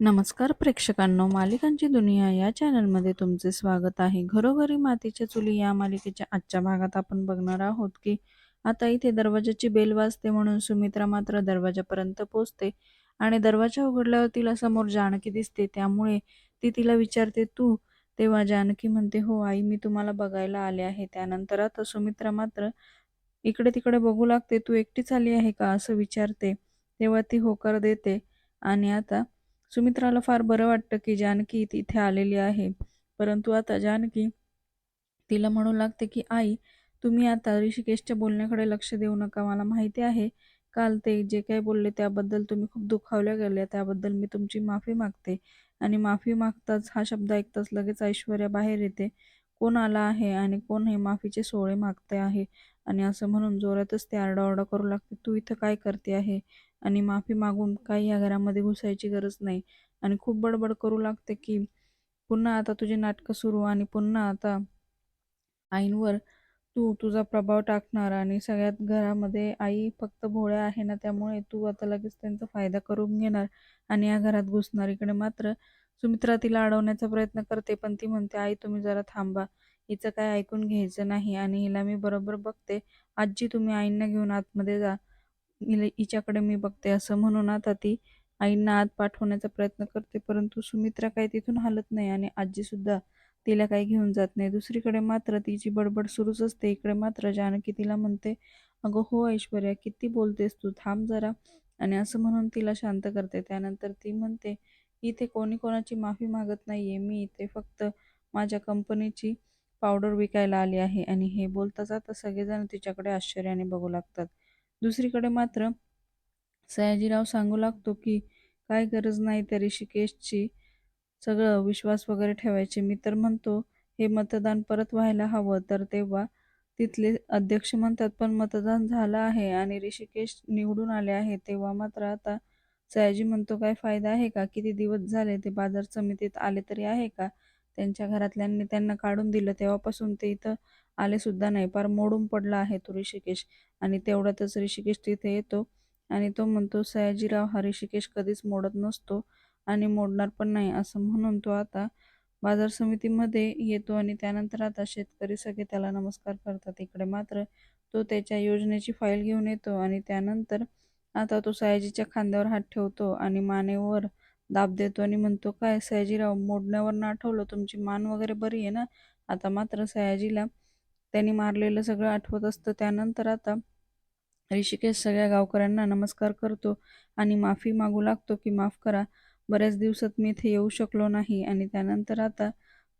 नमस्कार प्रेक्षकांनो मालिकांची दुनिया या चॅनलमध्ये तुमचे स्वागत आहे. घरोघरी मातीच्या चुली या मालिकेच्या आजच्या भागात आपण बघणार आहोत की आता इथे दरवाजाची बेल वाजते म्हणून सुमित्रा मात्र दरवाजापर्यंत पोचते आणि दरवाजा उघडल्यावर तिला समोर जानकी दिसते. त्यामुळे ती तिला विचारते तू? तेव्हा जानकी म्हणते हो आई मी तुम्हाला बघायला आले आहे. त्यानंतर आता सुमित्रा मात्र इकडे तिकडे बघू लागते तू एकटीच आली आहे का? असं विचारते. तेव्हा ती होकार देते आणि आता सुमित्राला फार बरं वाटतं की जानकी तिथे आलेली आहे. परंतु आता जानकी तिला म्हणू लागते की आई तुम्ही आता ऋषिकेशच्या बोलण्याकडे लक्ष देऊ नका. मला माहिती आहे काल ते जे काही बोलले त्याबद्दल तुम्ही खूप दुखावल्या गेल्या. त्याबद्दल मी तुमची माफी मागते. आणि माफी मागताच हा शब्द ऐकताच लगेच ऐश्वर्या बाहेर येते. कोण आला आहे आणि कोण हे माफीचे सोहळे मागते आहे? आणि असं म्हणून जोरातच ते आरडाओरडा करू लागते तू इथं काय करते आहे? आणि माफी मागून काही या घरामध्ये घुसायची गरज नाही. आणि खूप बडबड करू लागते की पुन्हा आता तुझे नाटकं सुरू आणि पुन्हा आता आईंवर तू तुझा प्रभाव टाकणार आणि सगळ्यात घरामध्ये आई फक्त भोळ्या आहे ना त्यामुळे तू आता लगेच त्यांचा फायदा करून घेणार आणि या घरात घुसणार. इकडे मात्र सुमित्रा तिला अडवण्याचा प्रयत्न करते पण ती म्हणते आई तुम्ही जरा थांबा. हिचं काय ऐकून घ्यायचं नाही आणि हिला मी बरोबर बघते. आजी तुम्ही आईंना घेऊन आतमध्ये जा. हिच्याकडे मी बघते असं म्हणून आता ती आईंना आत पाठवण्याचा प्रयत्न करते. परंतु सुमित्रा काही तिथून हलत नाही आणि आजीसुद्धा तिला काही घेऊन जात नाही. दुसरीकडे मात्र तिची बडबड सुरूच असते. इकडे मात्र जानकी तिला म्हणते अगं हो ऐश्वर्या किती बोलतेस तू? थांब जरा. आणि असं म्हणून तिला शांत करते. त्यानंतर ती म्हणते इथे कोणी कोणाची माफी मागत नाहीये. मी इथे फक्त माझ्या कंपनीची पावडर विकायला आली आहे आणि हे बोलताच आता सगळेजण तिच्याकडे आश्चर्याने बघू लागतात. दुसरीकडे मात्र सयाजीराव सांगू लागतो की काय गरज नाही त्या ऋषिकेशची सगळं विश्वास वगैरे ठेवायचे. मी तर म्हणतो हे मतदान परत व्हायला हवं तर तेव्हा तिथले अध्यक्ष म्हणतात पण मतदान झालं आहे आणि ऋषिकेश निवडून आले आहे. तेव्हा मात्र आता सयाजी म्हणतो काय फायदा आहे का? किती दिवस झाले ते बाजार समितीत आले तरी आहे का? त्यांच्या घरातल्यांनी त्यांना काढून दिलं. तेव्हापासून ते इथं आले सुद्धा नाही. फार मोडून पडला आहे तो ऋषिकेश. आणि तेवढ्यातच ऋषिकेश तिथे येतो. आणि तो म्हणतो सयाजीराव हा ऋषिकेश कधीच मोडत नसतो आणि मोडणार पण नाही. असं म्हणून तो आता बाजार समितीमध्ये येतो आणि त्यानंतर आता शेतकरी सगळे त्याला नमस्कार करतात. इकडे मात्र तो त्याच्या योजनेची फाईल घेऊन येतो आणि त्यानंतर आता तो सयाजीच्या खांद्यावर हात ठेवतो आणि मानेवर दाब देतो आणि म्हणतो काय सयाजीराव मोडण्यावर आठवलं तुमची मान वगैरे बरी आहे ना? आता मात्र सयाजीला त्यांनी मारलेलं सगळं आठवत असतं. त्यानंतर आता ऋषिकेश सगळ्या गावकऱ्यांना नमस्कार करतो आणि माफी मागू लागतो की माफ करा बऱ्याच दिवसात मी इथे येऊ शकलो नाही. आणि त्यानंतर आता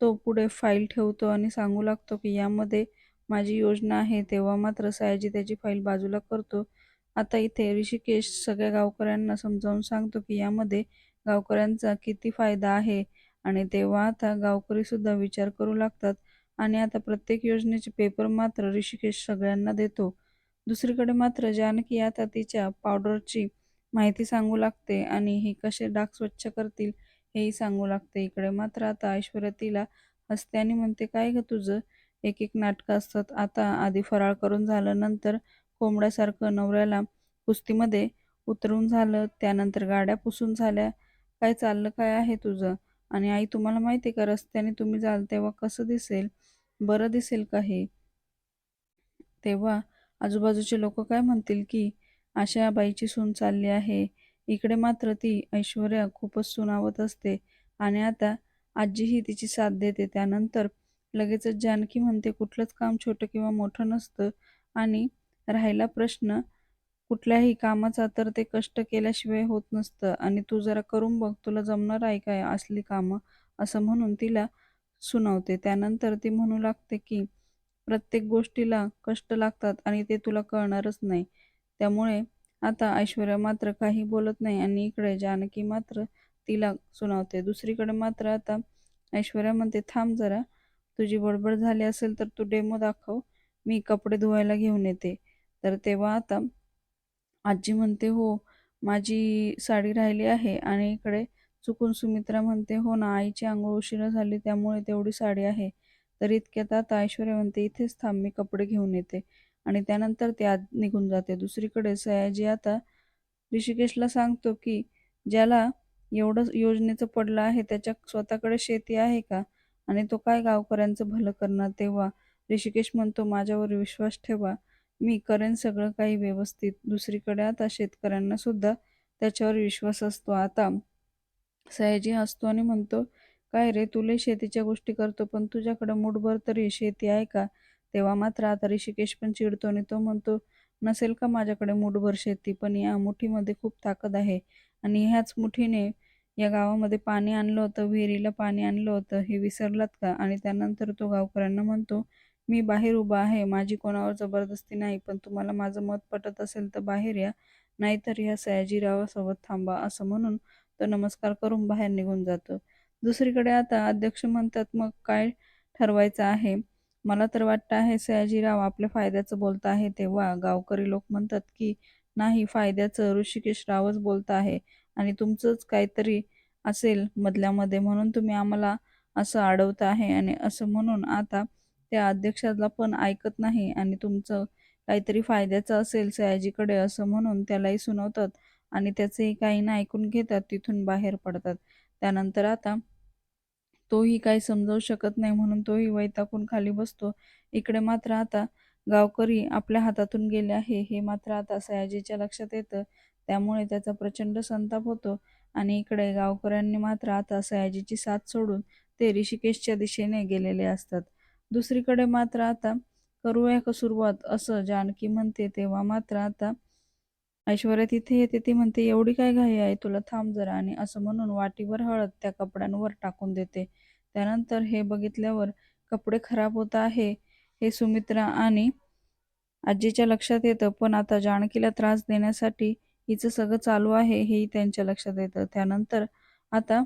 तो पुढे फाईल ठेवतो आणि सांगू लागतो की यामध्ये माझी योजना आहे. तेव्हा मात्र सयाजी त्याची फाईल बाजूला करतो. आता इथे ऋषिकेश सगळ्या गावकऱ्यांना समजावून सांगतो की यामध्ये गावकऱ्यांचा किती फायदा आहे? आणि तेव्हा आता गावकरी सुद्धा विचार करू लागतात. आणि आता प्रत्येक योजनेचे पेपर मात्र ऋषिकेश सगळ्यांना देतो. दुसरीकडे मात्र जानकी आता तिच्या पावडरची माहिती सांगू लागते आणि हे कसे डाग स्वच्छ करतील हेही सांगू लागते. इकडे मात्र आता ऐश्वर्या तिला हसते आणि म्हणते काय ग तुझं? एक एक नाटकं असतात. आता आधी फराळ करून झालं नंतर कोंबड्यासारखं नवऱ्याला कुस्तीमध्ये उतरून झालं त्यानंतर गाड्या पुसून झाल्या काय चाललं काय आहे तुझं? आणि आई तुम्हाला माहिती आहे का रस्त्याने तुम्ही जाल तेव्हा कसं दिसेल? बरं दिसेल का हे? तेव्हा आजूबाजूचे लोक काय म्हणतील की अशा बाईची सून चालली आहे. इकडे मात्र ती ऐश्वर्या खूपच सुनावत असते आणि आता आजीही तिची साथ देते. त्यानंतर लगेचच जानकी म्हणते कुठलंच काम छोटं किंवा मोठं नसतं आणि राहिला प्रश्न कुठल्याही कामाचा तर ते कष्ट केल्याशिवाय होत नसतं. आणि तू जरा करून बघ तुला जमणार आहे काय असली कामं? असं म्हणून तिला सुनावते. त्यानंतर ती म्हणू लागते की प्रत्येक गोष्टीला कष्ट लागतात आणि ते तुला कळणारच नाही. त्यामुळे आता ऐश्वर्या मात्र काही बोलत नाही आणि इकडे जानकी मात्र तिला सुनावते. दुसरीकडे मात्र आता ऐश्वर्या म्हणते थांब जरा. तुझी बडबड झाली असेल तर तू डेमो दाखव. मी कपडे धुवायला घेऊन येते. तर तेव्हा आता आजी म्हणते हो माझी साडी राहिली आहे आणि इकडे चुकून सुमित्रा म्हणते हो ना आईची आंघोळ उशिरा झाली त्यामुळे तेवढी साडी आहे. तर इतक्यात आता ऐश्वर्या म्हणते इथेच थांब मी कपडे घेऊन येते. आणि त्यानंतर ते आत निघून जाते. दुसरीकडे सयाजी आता ऋषिकेशला सांगतो की ज्याला एवढं योजनेचं पडलं आहे त्याच्या स्वतःकडे शेती आहे का? आणि तो काय गावकऱ्यांचं भलं करणार तेव्हा? ऋषिकेश म्हणतो माझ्यावर विश्वास ठेवा. मी करेन सगळं काही व्यवस्थित. दुसरीकडे आता शेतकऱ्यांना सुद्धा त्याच्यावर विश्वास असतो. आता सयाजी हसतो आणि म्हणतो काय रे तुले शेतीच्या गोष्टी करतो पण तुझ्याकडे मुठभर तरी शेती आहे का? तेव्हा मात्र आता ऋषिकेश पण चिडतो आणि तो म्हणतो नसेल का माझ्याकडे मुठभर शेती पण या मुठीमध्ये खूप ताकद आहे. आणि ह्याच मुठीने या गावामध्ये पाणी आणलं होतं विहिरीला पाणी आणलं होतं. हे विसरलात का? आणि त्यानंतर तो गावकऱ्यांना म्हणतो मी बाहेर उभा आहे माझी कोणावर जबरदस्ती नाही पण तुम्हाला माझं मत पटत असेल तर बाहेर या. नाहीतर ह्या सयाजीरावासोबत थांबा असं म्हणून तो नमस्कार करून बाहेर निघून जातो. दुसरीकडे आता अध्यक्ष म्हणतात मग काय ठरवायचं आहे? मला तर वाटतं आहे सयाजीराव आपल्या फायद्याचं बोलत आहे. तेव्हा गावकरी लोक म्हणतात की नाही फायद्याचं ऋषिकेश रावच बोलत आहे आणि तुमचंच काहीतरी असेल मधल्यामध्ये म्हणून तुम्ही आम्हाला असं अडवत आहे आणि असं म्हणून आता त्या अध्यक्षाला पण ऐकत नाही आणि तुमचं काहीतरी फायद्याचं असेल सयाजीकडे असं म्हणून त्यालाही सुनवतात आणि त्याचेही काही ना ऐकून घेतात तिथून बाहेर पडतात. त्यानंतर आता तोही काही समजावू शकत नाही म्हणून तोही वैताकून खाली बसतो. इकडे मात्र आता गावकरी आपल्या हातातून गेले आहे हे मात्र आता सयाजीच्या लक्षात येतं. त्यामुळे त्याचा प्रचंड संताप होतो आणि इकडे गावकऱ्यांनी मात्र आता सयाजीची साथ सोडून ते ऋषिकेशच्या दिशेने गेलेले असतात. दुसरीकडे मात्र आता करूया का सुरुवात? असं जानकी म्हणते तेव्हा मात्र आता ऐश्वर्या तिथे येते. ती म्हणते एवढी काय घाई आहे? तुला थांब जरा. आणि असं म्हणून वाटीवर हळद त्या कपड्यांवर टाकून देते. त्यानंतर हे बघितल्यावर कपडे खराब होत आहे हे सुमित्रा आणि आजीच्या लक्षात येतं. पण आता जानकीला त्रास देण्यासाठी हिचं सगळं चालू आहे हेही त्यांच्या लक्षात येतं. त्यानंतर आता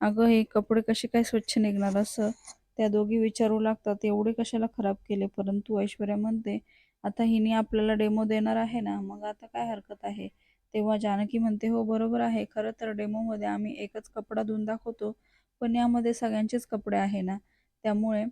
अगं हे कपडे कसे काय स्वच्छ निघणार? असं त्या दोघी विचारू लागतात एवढे कशाला खराब केले? परंतु ऐश्वर्या म्हणते आता हिने आपल्याला डेमो देणार आहे ना मग आता काय हरकत आहे? तेव्हा जानकी म्हणते हो बरोबर आहे. खरं तर डेमोमध्ये आम्ही एकच कपडा धुवून दाखवतो पण यामध्ये सगळ्यांचेच कपडे आहे ना. त्यामुळे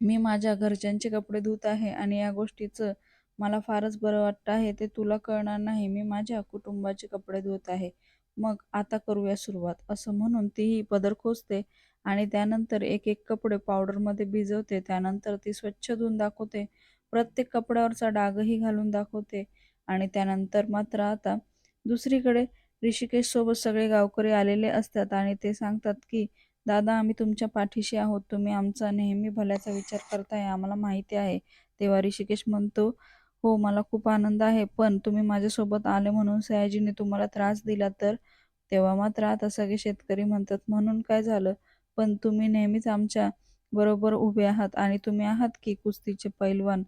मी माझ्या घरच्यांचे कपडे धुत आहे आणि या गोष्टीचं मला फारच बरं वाटतं आहे. ते तुला कळणार नाही. मी माझ्या कुटुंबाचे कपडे धुत आहे. मग आता करूया सुरुवात. असं म्हणून तीही पदर खोचते. आणि त्यानंतर एक एक कपडे पावडरमध्ये भिजवते. त्यानंतर ती स्वच्छ धुवून दाखवते. प्रत्येक कपड्यावरचा डागही घालून दाखवते. आणि त्यानंतर मात्र आता दुसरीकडे ऋषिकेश सोबत सगळे गावकरी आलेले असतात आणि ते सांगतात की दादा आम्ही तुमच्या पाठीशी आहोत. तुम्ही आमचा नेहमी भल्याचा विचार करताय. आम्हाला माहिती आहे. तेव्हा ऋषिकेश म्हणतो हो मला खूप आनंद आहे पण तुम्ही माझ्यासोबत आले म्हणून सयाजीने तुम्हाला त्रास दिला तर? तेव्हा मात्र आता सगळे शेतकरी म्हणतात म्हणून काय झालं? पण तुम्ही नेहमीच आमच्या बरोबर उभे आहात आणि तुम्ही आहात की कुस्तीचे पैलवान.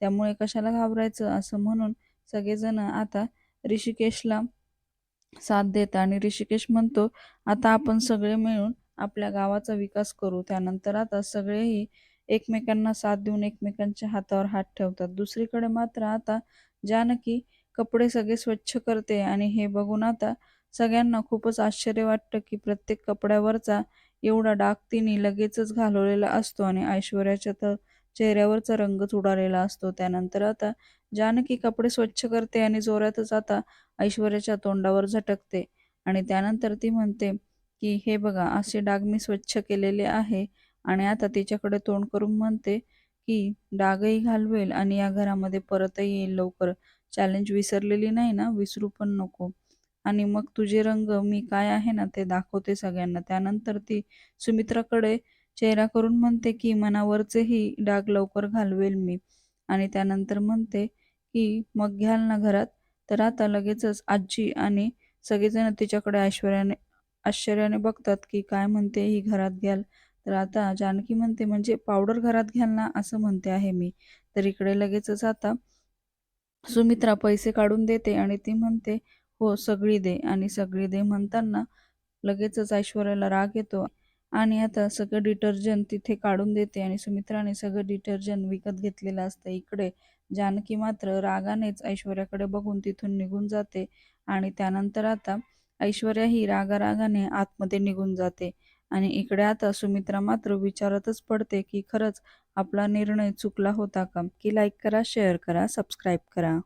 त्यामुळे कशाला घाबरायचं असं म्हणून सगळेजण आता ऋषिकेशला साथ देत आणि ऋषिकेश म्हणतो आता आपण सगळे मिळून आपल्या गावाचा विकास करू. त्यानंतर आता सगळेही एकमेकांना साथ देऊन एकमेकांच्या हातावर हात ठेवतात. दुसरीकडे मात्र आता जानकी कपडे सगळे स्वच्छ करते आणि हे बघून आता सगळ्यांना खूपच आश्चर्य वाटतं की प्रत्येक कपड्यावरचा एवढा डाग तिने लगेचच घालवलेला असतो आणि ऐश्वर्याच्या तर चेहऱ्यावरचा रंगच उडालेला असतो. त्यानंतर आता जानकी कपडे स्वच्छ करते आणि जोरातच आता ऐश्वर्याच्या तोंडावर झटकते आणि त्यानंतर ती म्हणते की हे बघा असे डाग मी स्वच्छ केलेले आहे आणि आता तिच्याकडे तोंड करून म्हणते की डागही घालवेल आणि या घरामध्ये परतही येईल लवकर. चॅलेंज विसरलेली नाही ना? विसरू पण नको. आणि मग तुझे रंग मी काय आहे ना ते दाखवते सगळ्यांना. त्यानंतर ती सुमित्राकडे चेहरा करून म्हणते की मनावरचेही डाग लवकर घालवेल मी. आणि त्यानंतर म्हणते की मग घ्याल ना घरात? तर आता लगेचच आजी आणि सगळेजण तिच्याकडे ऐश्वर्याने आश्चर्याने बघतात की काय म्हणते ही घरात घ्याल? तर आता जानकी म्हणते म्हणजे पावडर घरात घ्याल ना? असं म्हणते आहे मी. तर इकडे लगेचच आता सुमित्रा पैसे काढून देते आणि ती म्हणते हो सगळी दे आणि सगळी दे म्हणताना लगेचच ऐश्वर्याला राग येतो आणि आता सगळं डिटर्जंट तिथे काढून देते आणि सुमित्राने सगळं डिटर्जंट विकत घेतलेलं असतं इकडे. जानकी मात्र रागानेच ऐश्वर्याकडे बघून तिथून निघून जाते आणि त्यानंतर आता ऐश्वर्या ही रागारागाने आतमध्ये निघून जाते आणि इकडे आता सुमित्रा मात्र विचारतच पडते की खरंच आपला निर्णय चुकला होता का? की लाईक करा शेअर करा सबस्क्राईब करा.